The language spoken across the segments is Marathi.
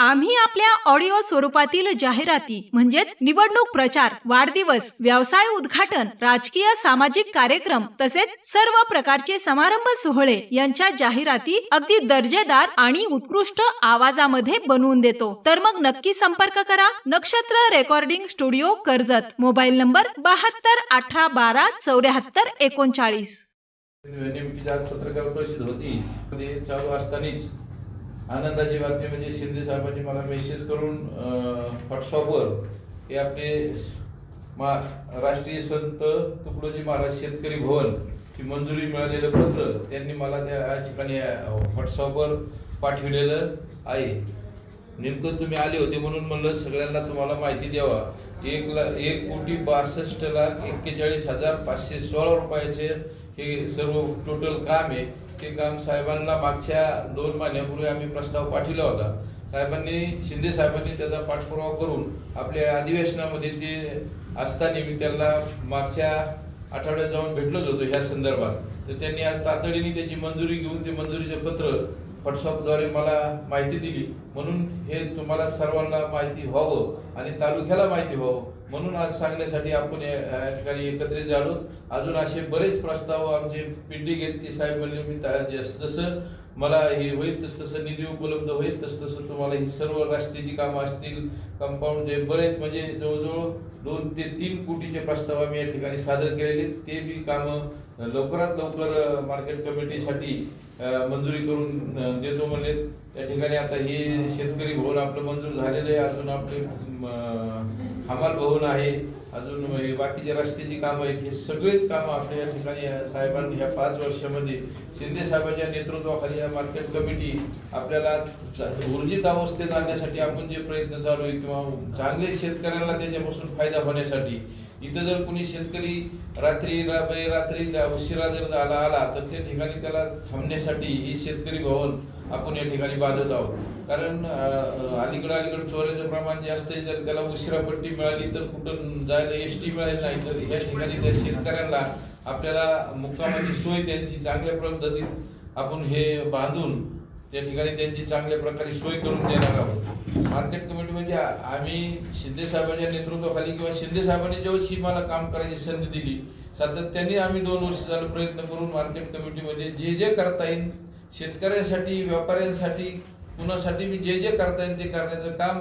आम्ही आपल्या ऑडिओ स्वरूपातील जाहिराती म्हणजेच निवडणूक प्रचार वाढदिवस व्यवसाय उद्घाटन राजकीय सामाजिक कार्यक्रम तसेच सर्व प्रकारचे समारंभ सोहळे यांच्या जाहिराती अगदी दर्जेदार आणि उत्कृष्ट आवाजामध्ये बनवून देतो. तर मग नक्की संपर्क करा. Nakshatra recording studio Karjat. Mobile number बहात्तर अठरा बारा चौऱ्याहत्तर एकोणचाळीस. पत्रकार परिषद होती. ते चालू असतानाच आनंदाची बातमी म्हणजे शिंदे साहेबांनी मला मेसेज करून व्हॉट्सअपवर हे आपले मा राष्ट्रीय संत तुकडोजी महाराज शेतकरी भवन ही मंजुरी मिळालेलं पत्र त्यांनी मला त्या ठिकाणी व्हॉट्सअपवर पाठविलेलं आहे. नेमकं तुम्ही आले होते म्हणून म्हणलं सगळ्यांना तुम्हाला माहिती द्यावा. एक ला एक कोटी बासष्ट लाख एक्केचाळीस हजार पाचशे सोळा रुपयाचे हे सर्व टोटल काम आहे. ते काम साहेबांना मागच्या दोन महिन्यापूर्वी आम्ही प्रस्ताव पाठवला होता. साहेबांनी शिंदे साहेबांनी त्याचा पाठपुरावा करून आपल्या अधिवेशनामध्ये ते असताना मी त्यांना मागच्या आठवड्यात जाऊन भेटलोच होतो ह्या संदर्भात. तर त्यांनी आज तातडीने त्याची मंजुरी घेऊन ते मंजुरीचे पत्र व्हॉट्सअपद्वारे मला माहिती दिली. म्हणून हे तुम्हाला सर्वांना माहिती व्हावं आणि तालुक्याला माहिती व्हावं. म्हणून आज सांगण्यासाठी आपण या ठिकाणी एकत्रित झालो. अजून असे बरेच प्रस्ताव आमचे पिंडी घेतली साहेब म्हणले मी जसं मला हे होईल तस तसं निधी उपलब्ध होईल तस तसं तुम्हाला ही सर्व रस्त्याची कामं असतील कंपाऊंडचे बरेच म्हणजे जवळजवळ दोन ते तीन कोटीचे प्रस्ताव आम्ही या ठिकाणी सादर केलेले ते बी कामं लवकरात लवकर मार्केट कमिटीसाठी मंजुरी करून देतो म्हणले त्या ठिकाणी आता हे शेतकरी भवन आपलं मंजूर झालेलं आहे. अजून आपले हमाल भवन आहे. अजून हे बाकीचे रस्त्याची कामं आहेत. हे सगळेच कामं आपल्या या ठिकाणी या साहेबांनी या पाच वर्षामध्ये शिंदे साहेबांच्या नेतृत्वाखाली या मार्केट कमिटी आपल्याला ऊर्जित अवस्थेत आणण्यासाठी आपण जे प्रयत्न चालू आहे किंवा चांगले शेतकऱ्यांना त्याच्यापासून फायदा होण्यासाठी. इथं जर कुणी शेतकरी रात्री रात्री उशिरा जर आला आला तर त्या ठिकाणी त्याला थांबण्यासाठी ही शेतकरी भवन आपण या ठिकाणी बांधत आहोत. कारण अलीकडं अलीकडं चोऱ्याचं प्रमाण जास्त आहे जर त्याला उशिरा पट्टी मिळाली तर कुठं जायला एस टी मिळाली नाही तर या ठिकाणी त्या शेतकऱ्यांना आपल्याला मुक्कामाची सोय त्यांची चांगल्या पद्धतीत आपण हे बांधून त्या ठिकाणी त्यांची चांगल्या प्रकारे सोय करून देणार आहोत. मार्केट कमिटीमध्ये आम्ही शिंदे साहेबांच्या नेतृत्वाखाली किंवा शिंदे साहेबांनी जेव्हा ही मला काम करायची संधी दिली सातत्याने आम्ही दोन वर्ष झालं प्रयत्न करून मार्केट कमिटीमध्ये जे जे करता येईल शेतकऱ्यांसाठी व्यापाऱ्यांसाठी कुणासाठी मी जे जे करता येईल ते करण्याचं काम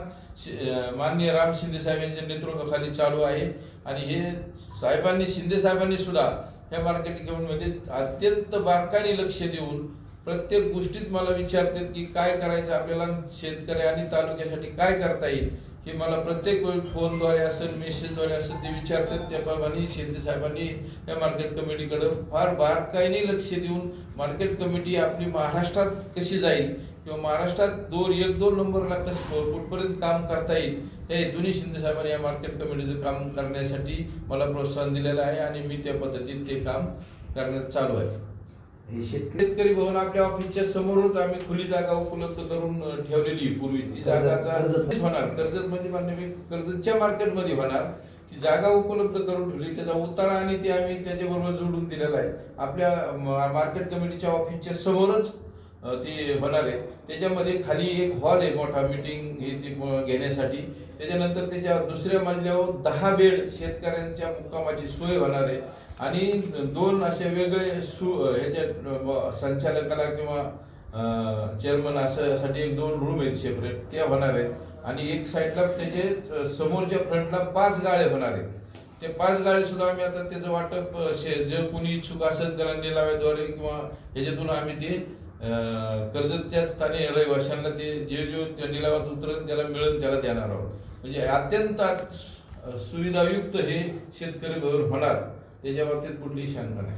माननीय राम शिंदे साहेब यांच्या नेतृत्वाखाली चालू आहे. आणि हे साहेबांनी शिंदे साहेबांनी सुद्धा या मार्केटिंग कमिटीमध्ये अत्यंत बारकाईने लक्ष देऊन प्रत्येक गोष्टीत मला विचारतात की काय करायचं आपल्याला शेतकरी आणि तालुक्यासाठी काय करता येईल? की मला प्रत्येक वेळी फोनद्वारे असेल मेसेजद्वारे असेल ते विचारतात. त्याप्रमाणे शिंदे साहेबांनी या मार्केट कमिटीकडं फार बारकाईने लक्ष देऊन मार्केट कमिटी आपली महाराष्ट्रात कशी जाईल किंवा महाराष्ट्रात दोन एक दोन नंबरला कसं कुठपर्यंत काम करता येईल हे दोन्ही शिंदे साहेबांनी या मार्केट कमिटीचं काम करण्यासाठी मला प्रोत्साहन दिलेलं आहे आणि मी त्या पद्धतीत ते काम करण्यात चालू आहे. हे शेतकरी भवन आपल्या ऑफिसच्या समोरच आम्ही खुली जागा उपलब्ध करून ठेवलेली पूर्वी ती जागा कर्जत- होणार कर्जत म्हणजे मान्य मी कर्जतच्या मार्केटमध्ये होणार. ती जागा उपलब्ध करून ठेवली. त्याचा उतारा आणि ते आम्ही त्याच्याबरोबर जोडून दिलेला आहे. आपल्या मार्केट कमिटीच्या ऑफिसच्या समोरच ती होणार आहे. त्याच्यामध्ये खाली एक हॉल आहे मोठा. मीटिंग हे ते घेण्यासाठी. त्याच्यानंतर त्याच्या दुसऱ्या मजल्यावर दहा बेड शेतकऱ्यांच्या मुक्कामाची सोय होणार आहे. आणि दोन असे वेगळे सु ह्याच्या संचालकाला किंवा चेअरमन असं साठी एक दोन रूम आहेत सेपरेट त्या होणार आहेत. आणि एक साईडला त्याचे समोरच्या फ्रंटला पाच गाळे होणार आहेत. ते पाच गाळे सुद्धा आम्ही आता त्याचं वाटप जे कोणी इच्छुक असेल त्याला निलाव्याद्वारे किंवा ह्याच्यातून आम्ही ते कर्जतच्या स्थानी रहिवाशांना ते जे जे त्या निलावात उतरत त्याला मिळून त्याला देणार आहोत. म्हणजे अत्यंत सुविधायुक्त हे शेतकरी भवन होणार. त्याच्या बाबतीत कुठलीही शंका नाही